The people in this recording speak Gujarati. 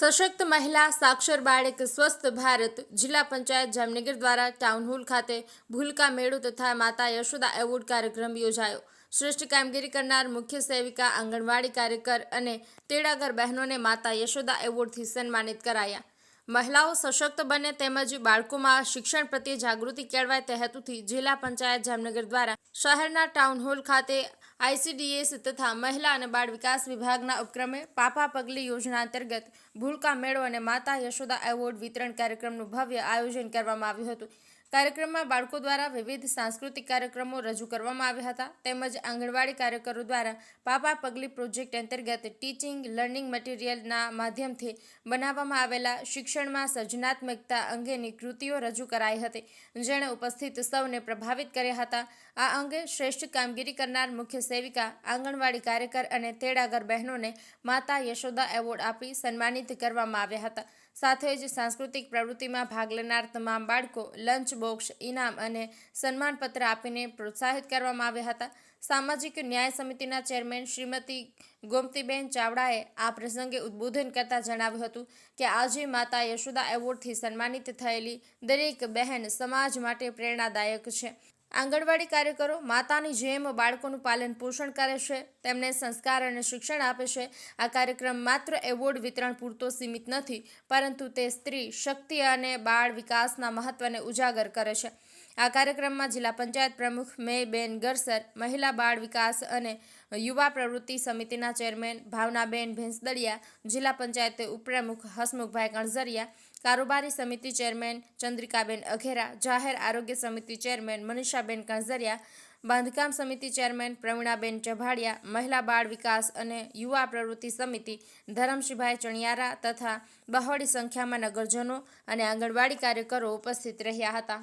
સશક્ત મહિલા સાક્ષર બાળક સ્વસ્થ ભારત જિલ્લા પંચાયત જામનગર દ્વારા ટાઉન હોલ ખાતે ભૂલકા મેળો તથા માતા યશોદા એવોર્ડ કાર્યક્રમ યોજાયો. શ્રેષ્ઠ કામગીરી કરનાર મુખ્ય સેવિકા, આંગણવાડી કાર્યકર અને તેડાગર બહેનોને માતા યશોદા એવોર્ડથી સન્માનિત કરાયા. મહિલાઓ સશક્ત બને તેમજ બાળકોમાં શિક્ષણ પ્રત્યે જાગૃતિ કેળવાય તે હેતુથી જિલ્લા પંચાયત જામનગર દ્વારા શહેરના ટાઉન હોલ ખાતે આઈસીડીએસ તથા મહિલા અને બાળ વિકાસ વિભાગના ઉપક્રમે પાપા પગલી યોજના અંતર્ગત ભૂલકા મેળો અને માતા યશોદા એવોર્ડ વિતરણ કાર્યક્રમનું ભવ્ય આયોજન કરવામાં આવ્યું હતું. કાર્યક્રમમાં બાળકો દ્વારા વિવિધ સાંસ્કૃતિક કાર્યક્રમો રજૂ કરવામાં આવ્યા હતા. તેમજ આંગણવાડી કાર્યકરો દ્વારા પાપા પગલી પ્રોજેક્ટ અંતર્ગત ટીચિંગ, લર્નિંગ મટીરિયલના માધ્યમથી બનાવવામાં આવેલા શિક્ષણમાં સર્જનાત્મકતા અંગેની કૃતિઓ રજૂ કરાઈ હતી. જેણે ઉપસ્થિત સૌને પ્રભાવિત કર્યા હતા. આ અંગે શ્રેષ્ઠ કામગીરી કરનાર મુખ્ય સેવિકા, આંગણવાડી કાર્યકર અને તેડાગર બહેનોને માતા યશોદા એવોર્ડ આપી સન્માનિત કરવામાં આવ્યા હતા. સાથે જ સાંસ્કૃતિક પ્રવૃત્તિમાં ભાગ લેનાર તમામ બાળકો લંચ બોક્સ, ઇનામ અને સન્માનપત્ર આપીને પ્રોત્સાહિત કરવામાં આવ્યા હતા. સામાજિક ન્યાય સમિતિના ચેરમેન શ્રીમતી ગોમતીબેન ચાવડાએ આ પ્રસંગે ઉદ્બોધન કરતા જણાવ્યું હતું કે આજે માતા યશોદા એવોર્ડથી સન્માનિત થયેલી દરેક બહેન સમાજ માટે પ્રેરણાદાયક છે. આંગણવાડી કાર્યકરો માતાની જેમ બાળકોનું પાલન પોષણ કરે છે, તેમને સંસ્કાર અને શિક્ષણ આપે છે. આ કાર્યક્રમ માત્ર એવોર્ડ વિતરણ પૂરતો સીમિત નથી, પરંતુ તે સ્ત્રી શક્તિ અને બાળ વિકાસના મહત્વને ઉજાગર કરે છે. આ કાર્યક્રમમાં જિલ્લા પંચાયત પ્રમુખ મેયબેન ગરસર, મહિલા બાળ વિકાસ અને યુવા પ્રવૃત્તિ સમિતિના ચેરમેન ભાવનાબેન ભેંસદળિયા જિલ્લા પંચાયત ઉપપ્રમુખ હસમુખભાઈ કણઝરિયા, કારોબારી સમિતિ ચેરમેન ચંદ્રિકાબેન અઘેરા, જાહેર આરોગ્ય સમિતિ ચેરમેન મનીષાબેન કણઝરિયા, બાંધકામ સમિતિ ચેરમેન પ્રવીણાબેન ચભાડિયા, મહિલા બાળ વિકાસ અને યુવા પ્રવૃત્તિ સમિતિ ધરમશીભાઈ ચણિયારા તથા બહોળી સંખ્યામાં નગરજનો અને આંગણવાડી કાર્યકરો ઉપસ્થિત રહ્યા હતા.